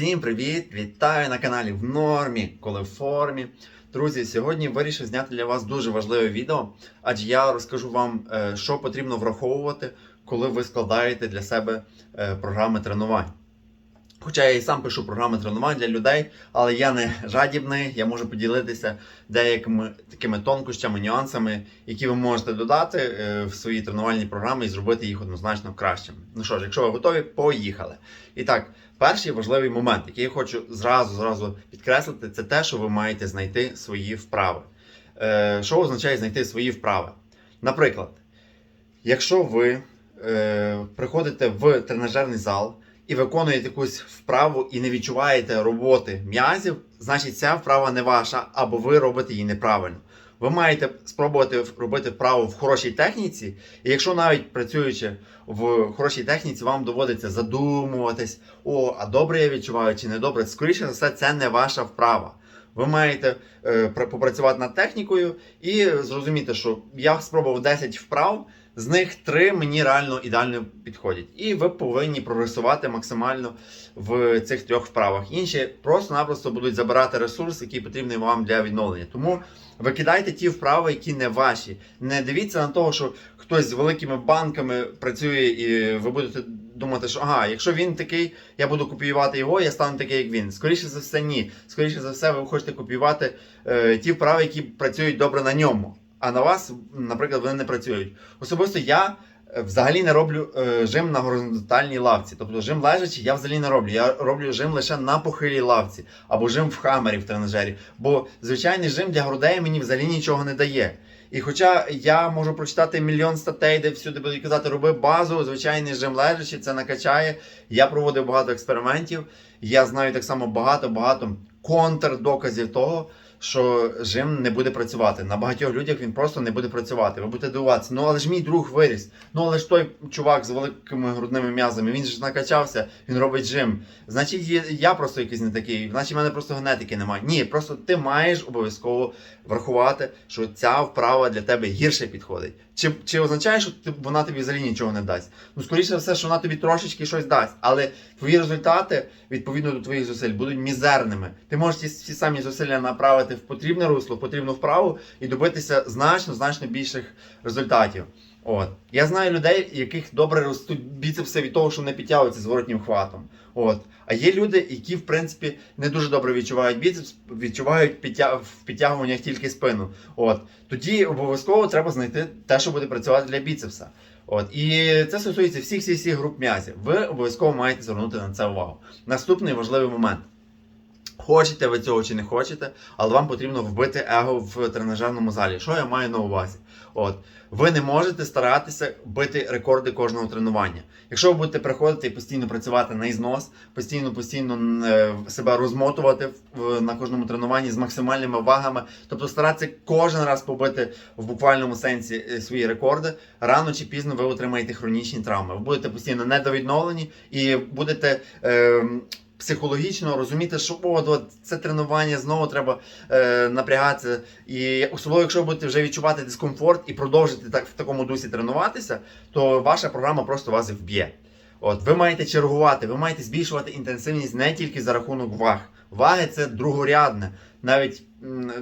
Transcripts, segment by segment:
Всім привіт! Вітаю на каналі в нормі, коли в формі. Друзі, сьогодні вирішив зняти для вас дуже важливе відео, адже я розкажу вам, е, що потрібно враховувати, коли ви складаєте для себе е, програми тренувань. Хоча я і сам пишу програми тренувань для людей, але я не жадібний, я можу поділитися деякими такими тонкощами, нюансами, які ви можете додати е, в свої тренувальні програми і зробити їх однозначно кращими. Ну що ж, якщо ви готові, поїхали. І так, перший важливий момент, який я хочу зразу зразу підкреслити, це те, що ви маєте знайти свої вправи. Е, Що означає знайти свої вправи? Наприклад, якщо ви е, приходите в тренажерний зал і виконуєте якусь вправу і не відчуваєте роботи м'язів, значить ця вправа не ваша, або ви робите її неправильно. Ви маєте спробувати робити вправу в хорошій техніці, і якщо навіть працюючи в хорошій техніці, вам доводиться задумуватись, о, а добре я відчуваю чи не добре, скоріше за все, це не ваша вправа. Ви маєте е, попрацювати над технікою і зрозуміти, що я спробував 10 вправ, з них 3 мені реально ідеально підходять. І ви повинні прогресувати максимально в цих трьох вправах. Інші просто-напросто будуть забирати ресурс, який потрібний вам для відновлення. Тому викидайте ті вправи, які не ваші. Не дивіться на того, що хтось з великими банками працює, і ви будете думати, що ага, якщо він такий, я буду копіювати його, я стану такий, як він. Скоріше за все, ні. Скоріше за все, ви хочете копіювати е, ті вправи, які працюють добре на ньому. А на вас, наприклад, вони не працюють. Особисто я е, взагалі не роблю е, жим на горизонтальній лавці. Тобто жим лежачи, я взагалі не роблю. Я роблю жим лише на похилій лавці або жим в хамері в тренажері. Бо звичайний жим для грудей мені взагалі нічого не дає. І хоча я можу прочитати мільйон статей, де всюди будуть казати, роби базу, звичайний жим лежачи, це накачає. Я проводив багато експериментів. Я знаю так само багато-багато контрдоказів того, що жим не буде працювати. На багатьох людях він просто не буде працювати. Ви будете дивуватися, ну але ж мій друг виріс. Ну але ж той чувак з великими грудними м'язами, він ж накачався, він робить жим. Значить, я просто якийсь не такий, значить, в мене просто генетики немає. Ні, просто ти маєш обов'язково врахувати, що ця вправа для тебе гірше підходить. Чи, чи означає, що ти, вона тобі взагалі нічого не дасть? Ну, скоріше все, що вона тобі трошечки щось дасть, але твої результати відповідно до твоїх зусиль будуть мізерними. Ти можеш ті всі самі зусилля направити в потрібне русло, в потрібну вправу і добитися значно значно більших результатів. От я знаю людей, яких добре ростуть біцепси від того, що не підтягуються зворотнім хватом. От а є люди, які в принципі не дуже добре відчувають біцепс, відчувають підтя... в підтягуваннях тільки спину. От тоді обов'язково треба знайти те, що буде працювати для біцепса. От і це стосується всіх всіх груп м'язів. Ви обов'язково маєте звернути на це увагу. Наступний важливий момент. Хочете ви цього чи не хочете, але вам потрібно вбити его в тренажерному залі. Що я маю на увазі? От ви не можете старатися бити рекорди кожного тренування. Якщо ви будете приходити і постійно працювати на ізнос, постійно постійно е, себе розмотувати на кожному тренуванні з максимальними вагами, тобто старатися кожен раз побити в буквальному сенсі е, свої рекорди, рано чи пізно ви отримаєте хронічні травми. Ви будете постійно недовідновлені і будете. Е, Психологічно розуміти, що от це тренування знову треба е, напрягатися. І особливо, якщо ви будете вже відчувати дискомфорт і продовжити так в такому дусі тренуватися, то ваша програма просто вас вб'є. От ви маєте чергувати, ви маєте збільшувати інтенсивність не тільки за рахунок ваг. Ваги це другорядне, навіть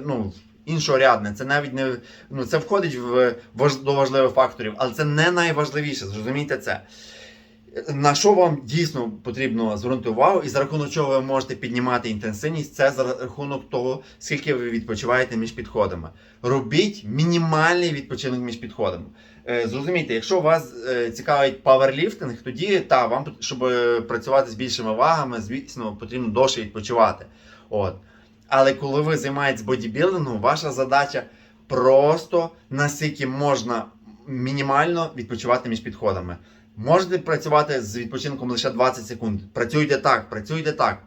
ну. Іншорядне, це навіть не ну це входить в важ, до важливих факторів, але це не найважливіше. Зрозумійте це. На що вам дійсно потрібно звернути увагу, і за рахунок чого ви можете піднімати інтенсивність, це за рахунок того, скільки ви відпочиваєте між підходами. Робіть мінімальний відпочинок між підходами. Е, Зрозумійте, якщо вас е, цікавить паверліфтинг, тоді та вам щоб е, працювати з більшими вагами, звісно, потрібно довше відпочивати. От. Але коли ви займаєтесь бодібілдингом, ваша задача просто наскільки можна мінімально відпочивати між підходами. Можете працювати з відпочинком лише 20 секунд. Працюйте так, працюйте так.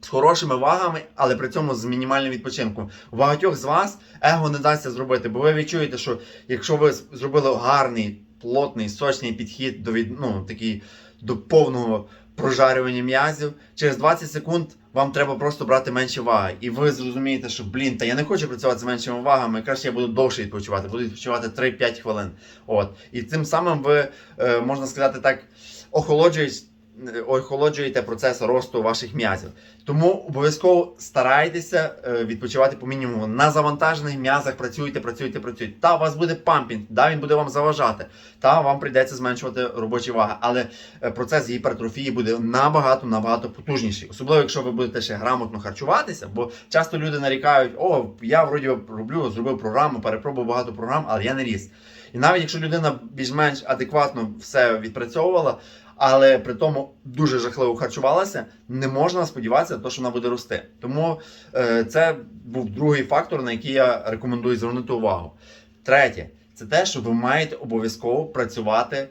З хорошими вагами, але при цьому з мінімальним відпочинком. У багатьох з вас его не дасться зробити, бо ви відчуєте, що якщо ви зробили гарний, плотний, сочний підхід до від, ну, такий, до повного прожарювання м'язів, через 20 секунд вам треба просто брати менше ваги. І ви зрозумієте, що блін, та я не хочу працювати з меншими вагами, краще я буду довше відпочивати, буду відпочивати 3-5 хвилин. От. І тим самим ви, е, можна сказати так, охолоджуєте е, охолоджуєте процес росту ваших м'язів. Тому обов'язково старайтеся е, відпочивати по мінімуму. На завантажених м'язах працюйте, працюйте, працюйте. Та у вас буде пампінг, да, він буде вам заважати, та вам прийдеться зменшувати робочі ваги. Але е, процес гіпертрофії буде набагато набагато потужніший. Особливо, якщо ви будете ще грамотно харчуватися, бо часто люди нарікають: о, я вроді роблю, зробив програму, перепробував багато програм, але я не ріс. І навіть якщо людина більш-менш адекватно все відпрацьовувала, але при тому дуже жахливо харчувалася, не можна сподіватися, то що вона буде рости. Тому е, це був другий фактор, на який я рекомендую звернути увагу. Третє. Це те, що ви маєте обов'язково працювати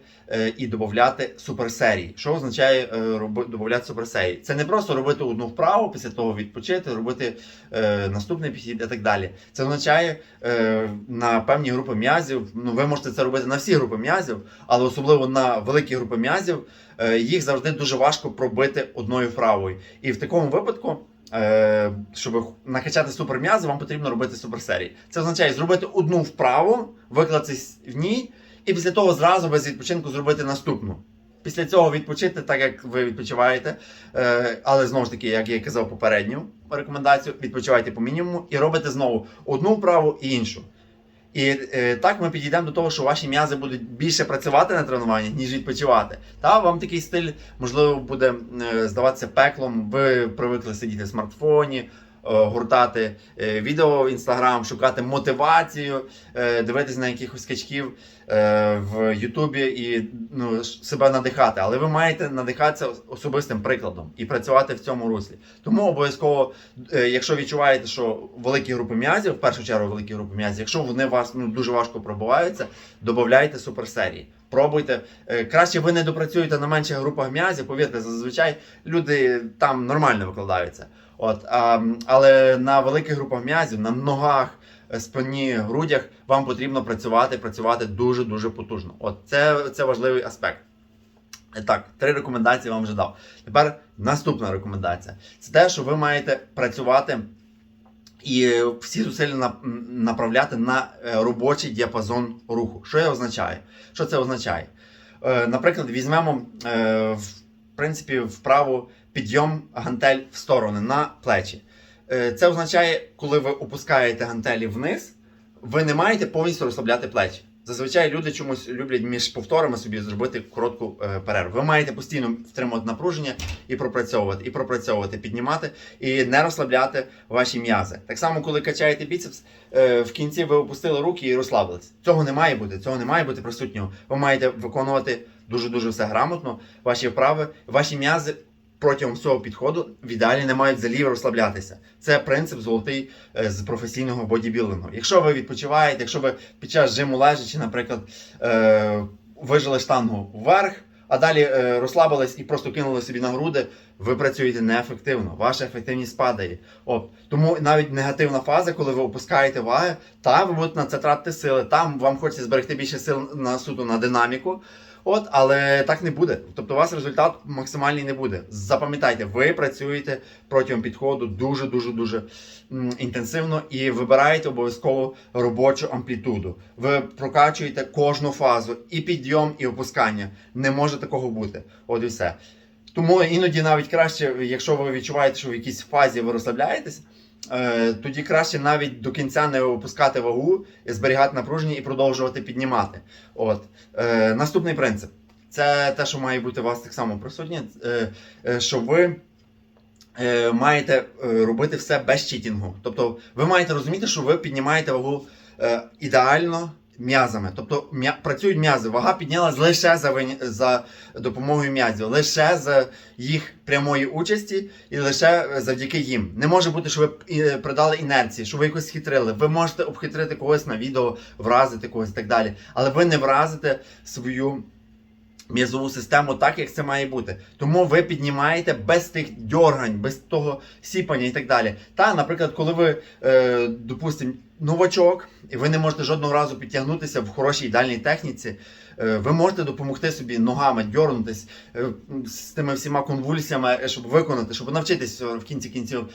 і додати суперсерії. Що означає е, додати суперсерії? Це не просто робити одну вправу, після того відпочити, робити е, наступний підхід і так далі. Це означає е, на певні групи м'язів. Ну, ви можете це робити на всі групи м'язів, але особливо на великі групи м'язів, е, їх завжди дуже важко пробити одною вправою. І в такому випадку. Е, щоб накачати суперм'язи, вам потрібно робити суперсерії. Це означає зробити одну вправу, виклатись в ній, і після того зразу без відпочинку зробити наступну. Після цього відпочити, так як ви відпочиваєте. Е, але знову ж таки, як я казав попередню рекомендацію, відпочивайте по мінімуму і робите знову одну вправу і іншу. І е, так ми підійдемо до того, що ваші м'язи будуть більше працювати на тренуванні, ніж відпочивати. Та вам такий стиль, можливо, буде е, здаватися пеклом. Ви привикли сидіти в смартфоні, гуртати е, відео в інстаграм, шукати мотивацію, е, дивитись на якихось скачків е, в Ютубі і ну, себе надихати. Але ви маєте надихатися особистим прикладом і працювати в цьому руслі. Тому обов'язково, е, якщо відчуваєте, що великі групи м'язів, в першу чергу великі групи м'язів, якщо вони вас ну, дуже важко пробиваються, додавайте суперсерії. Пробуйте. Е, Краще ви не допрацюєте на менших групах м'язів, повірте, зазвичай люди там нормально викладаються. От, а, але на великих групах м'язів, на ногах, е, спині, грудях вам потрібно працювати, працювати дуже дуже потужно. От це, це важливий аспект. Е, Так, три рекомендації вам вже дав. Тепер наступна рекомендація. Це те, що ви маєте працювати і всі зусилля направляти на е, робочий діапазон руху. Що це означає? Що це означає? Наприклад, візьмемо в принципі вправу підйом гантель в сторони на плечі. Е, Це означає, коли ви опускаєте гантелі вниз, ви не маєте повністю розслабляти плечі. Зазвичай люди чомусь люблять між повторами собі зробити коротку е, перерву. Ви маєте постійно втримувати напруження і пропрацьовувати, і пропрацьовувати, піднімати і не розслабляти ваші м'язи. Так само, коли качаєте біцепс, е, в кінці ви опустили руки і розслабились. Цього не має бути, цього не має бути присутнього. Ви маєте виконувати дуже дуже все грамотно. Ваші вправи, ваші м'язи. Протягом всього підходу в ідеалі не мають взагалі розслаблятися. Це принцип золотий е, з професійного бодібілдингу. Якщо ви відпочиваєте, якщо ви під час жиму лежачи, наприклад, е, вижили штангу вверх, а далі е, розслабились і просто кинули собі на груди, ви працюєте неефективно, ваша ефективність падає. От. Тому навіть негативна фаза, коли ви опускаєте ваги, та ви будете на це тратити сили, там вам хочеться зберегти більше сил на суто на динаміку. От, але так не буде. Тобто у вас результат максимальний не буде. Запам'ятайте, ви працюєте протягом підходу дуже дуже дуже інтенсивно і вибираєте обов'язково робочу амплітуду. Ви прокачуєте кожну фазу, і підйом, і опускання. Не може такого бути. От і все. Тому іноді навіть краще, якщо ви відчуваєте, що в якійсь фазі ви розслабляєтесь. Е, Тоді краще навіть до кінця не опускати вагу, зберігати напруження і продовжувати піднімати. От. Е, наступний принцип. Це те, що має бути у вас так само присутнє, е, що ви маєте робити все без читінгу. Тобто ви маєте розуміти, що ви піднімаєте вагу ідеально м'язами. Тобто м'я- працюють м'язи. Вага піднялась лише за, виня- за допомогою м'язів, лише за їх прямої участі і лише е, завдяки їм. Не може бути, що ви е, придали інерції, що ви якось схитрили. Ви можете обхитрити когось на відео, вразити когось і так далі. Але ви не вразите свою м'язову систему так, як це має бути. Тому ви піднімаєте без тих дьоргань, без того сіпання і так далі. Та, наприклад, коли ви, е, допустимо, новачок, і ви не можете жодного разу підтягнутися в хорошій ідеальній техніці, е, ви можете допомогти собі ногами дьорнутись е, з тими всіма конвульсіями, е, щоб виконати, щоб навчитись в кінці кінців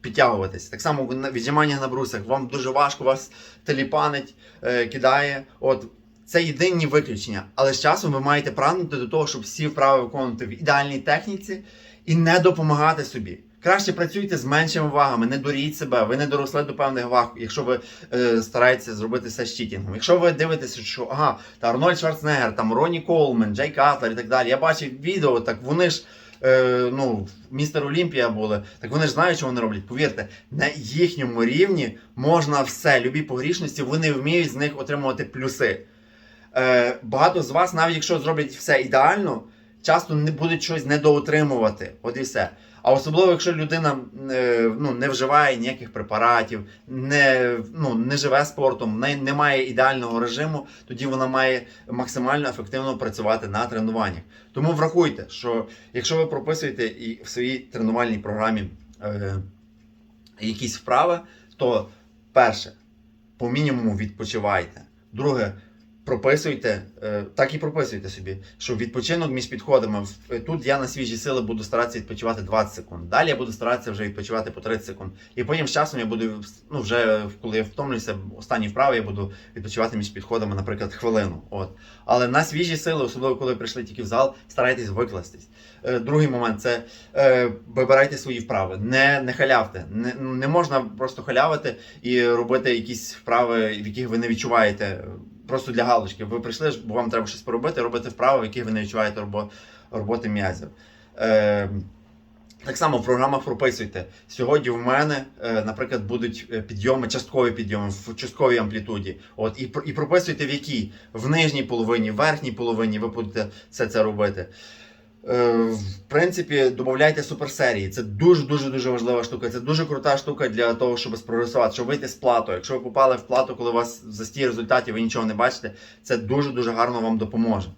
підтягуватись. Так само віджимання на брусах. Вам дуже важко, вас теліпанить, кидає. От це єдині виключення. Але з часом ви маєте прагнути до того, щоб всі вправи виконувати в ідеальній техніці і не допомагати собі. Краще працюйте з меншими вагами, не дуріть себе, ви не доросли до певних ваг, якщо ви е, стараєтеся зробити все з читінгом. Якщо ви дивитеся, що ага, та Арнольд Шварценеггер, там Ронні Колмен, Джей Катлер і так далі. Я бачив відео, так вони ж. Е, ну, містер Олімпія були, так вони ж знають, що вони роблять. Повірте, на їхньому рівні можна все, любі погрішності, вони вміють з них отримувати плюси. Е, багато з вас, навіть якщо зроблять все ідеально, часто не будуть щось недоотримувати. От і все. А особливо, якщо людина е, ну, не вживає ніяких препаратів, не, ну, не живе спортом, не, не має ідеального режиму, тоді вона має максимально ефективно працювати на тренуваннях. Тому врахуйте, що якщо ви прописуєте і в своїй тренувальній програмі е, якісь вправи, то перше, по мінімуму відпочивайте. Друге, прописуйте, е, так і прописуйте собі, що відпочинок між підходами. е, Тут я на свіжі сили буду старатися відпочивати 20 секунд. Далі я буду старатися вже відпочивати по 30 секунд. І потім з часом я буду, ну вже коли я втомлюся, останні вправи я буду відпочивати між підходами, наприклад, хвилину. От. Але на свіжі сили, особливо коли прийшли тільки в зал, старайтесь викластись. Е, Другий момент це вибирайте свої вправи, не, не халявте. Не, не можна просто халявити і робити якісь вправи, в яких ви не відчуваєте. Просто для галочки. Ви прийшли, бо вам треба щось поробити, робити вправи, в яких ви не відчуваєте робо, роботи м'язів. Е, так само в програмах прописуйте. Сьогодні в мене, е, наприклад, будуть е, підйоми, часткові підйоми в частковій амплітуді. От, і, і прописуйте в якій? В нижній половині, в верхній половині ви будете все це робити. Е, В принципі, додавайте суперсерії. Це дуже дуже дуже важлива штука. Це дуже крута штука для того, щоб спрогресувати, щоб вийти з плату. Якщо ви попали в плату, коли у вас застій результатів, ви нічого не бачите, це дуже дуже гарно вам допоможе.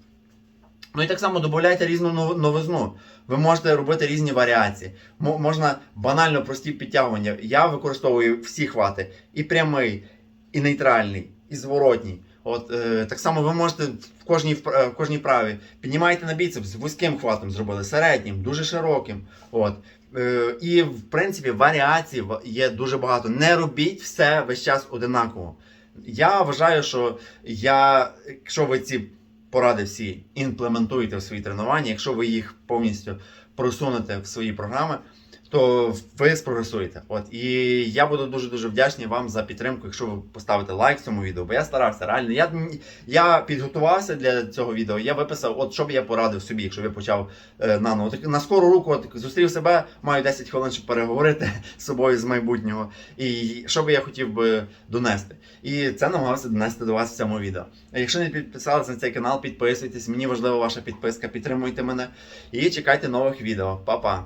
Ну і так само додавайте різну новизну. Ви можете робити різні варіації. Мо- можна банально прості підтягування. Я використовую всі хвати: і прямий, і нейтральний, і зворотній. От е, так само ви можете в кожній е, в кожній праві піднімаєте на біцепс вузьким хватом зробили, середнім, дуже широким. От. Е, і в принципі варіацій є дуже багато. Не робіть все весь час одинаково. Я вважаю, що я, якщо ви ці поради всі імплементуєте в свої тренування, якщо ви їх повністю просунете в свої програми, то ви спрогресуєте. От і я буду дуже дуже вдячний вам за підтримку, якщо ви поставите лайк цьому відео. Бо я старався реально. Я, я підготувався для цього відео. Я виписав, от що б я порадив собі, якщо я почав е, наново. Так на скору руку, от зустрів себе, маю 10 хвилин, щоб переговорити з собою з майбутнього. І що би я хотів би донести. І це намагався донести до вас в цьому відео. Якщо не підписалися на цей канал, підписуйтесь. Мені важлива ваша підписка, підтримуйте мене і чекайте нових відео. Па-па!